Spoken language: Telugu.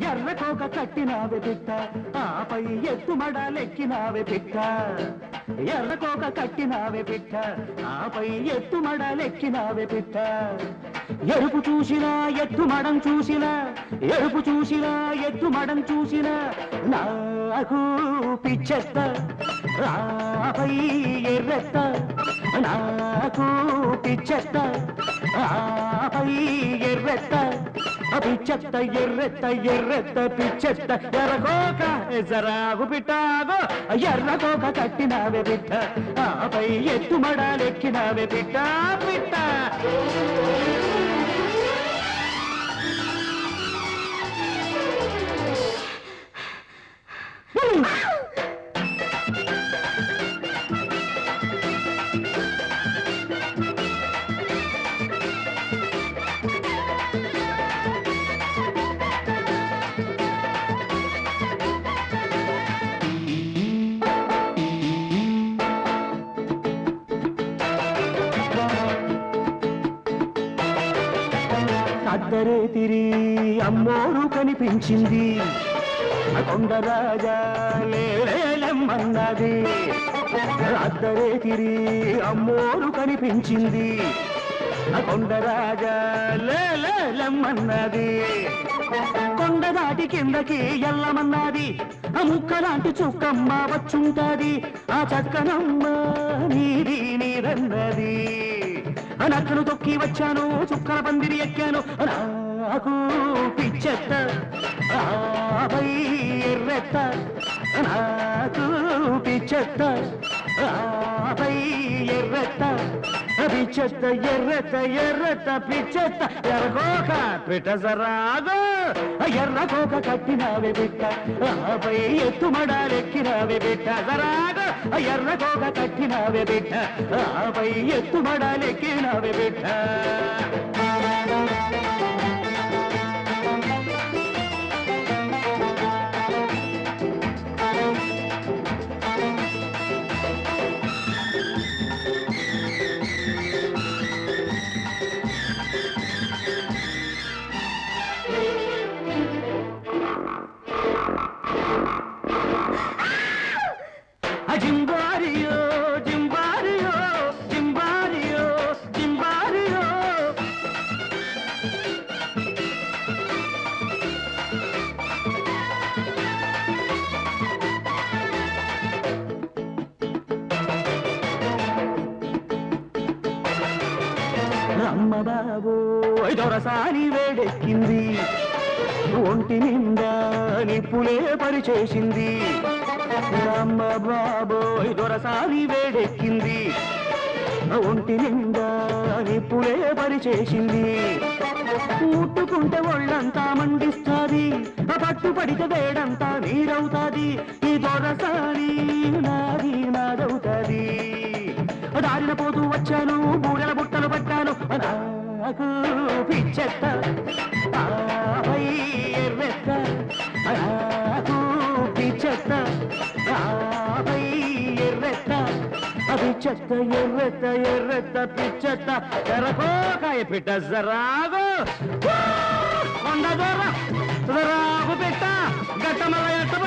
ఎర్రకోక కట్టినావే పిట్ట ఆపై ఎత్తుమడాలెక్కినావే పిట్ట. ఎర్రకోక కట్టినావే పిట్ట ఆపై ఎత్తుమడాలెక్కినావే పిట్ట. ఎరుపు చూసినా ఎత్తుమడం చూసినా ఎరుపు చూసినా ఎత్తుమడం చూసినా నాకు పిచ్చెత్త ఆపై ఎర్రెత్త నాకు పిచ్చెత్త ఆపై ఎర్రెత్త. పిచ్చెత్త ఎర్రెత్త ఎర్రెత్త పిచ్చెత్త. ఎర్రకోక ఎజరాగు పిట్టాగో ఎర్రకోక కట్టినావే బిడ్డ ఆపై ఎత్తుమడాలెక్కినావే బిడ్డ పిట్ట. అద్దరే తిరి అమ్మోరు కనిపించింది. ఆ కొండరాజా లేలేలమ్మన్నది. అద్దరే తిరి అమ్మోరు కనిపించింది. ఆ కొండరాజా లేలేలమ్మన్నది. కొండ దాటి కిందకి ఎల్లమన్నది. ఆ ముక్కలాంటి చుక్కమ్మ వచ్చుంటది. ఆ చక్కనమ్మ నీది నీరన్నది నక్కను తొక్కి వచ్చాను చుక్కల పందిరి ఎక్కాను. నాకు పిచ్చెత్త ఆపై ఎర్రెత్త. నాకు పిచ్చెత్త ఆపై ఎర్రెత్త పిచ్చెత్త ఎర్రెత్త ఎర్రెత్త పిచ్చెత్త. ఎర్రకోక పిట్ట ఎర్రకోక కట్టినావే బిట్ట ఆపై ఎత్తుమడాలెక్కినావే బిట్ట సరాదు ఎర్రకోక కట్టినావే బిట్ట ఆపై ఎత్తుమడాలెక్కినావే బిట్ట. బాబు దొరసాని వేడెక్కింది. ఒంటి నిండా నిప్పులే పరిచేసింది. రామ్మ బాబోయ్ దొరసాని వేడెక్కింది. ఒంటి నిండా నిప్పులే పరిచేసింది. ముట్టుకుంటే ఒళ్ళంతా మండిస్తుంది. పట్టుపడితే పట్టు పడితే వేడంతా నీరవుతాది. ఈ దొరసాని నాది నాదవుతాది. దారిన పోతూ వచ్చాను బూడల చెత్త ఆపై ఎర్రెత్త నాకు పిచ్చెత్త ఆపై ఎర్రెత్త అది చెత్త ఎర్రెత్త ఎర్రెత్త పిచ్చెత్త. ఎర్రకోకాయ పిట్ట జరాగు. ఉండదు రాగు పిట్ట. గట్టమల ఎట్టబాబా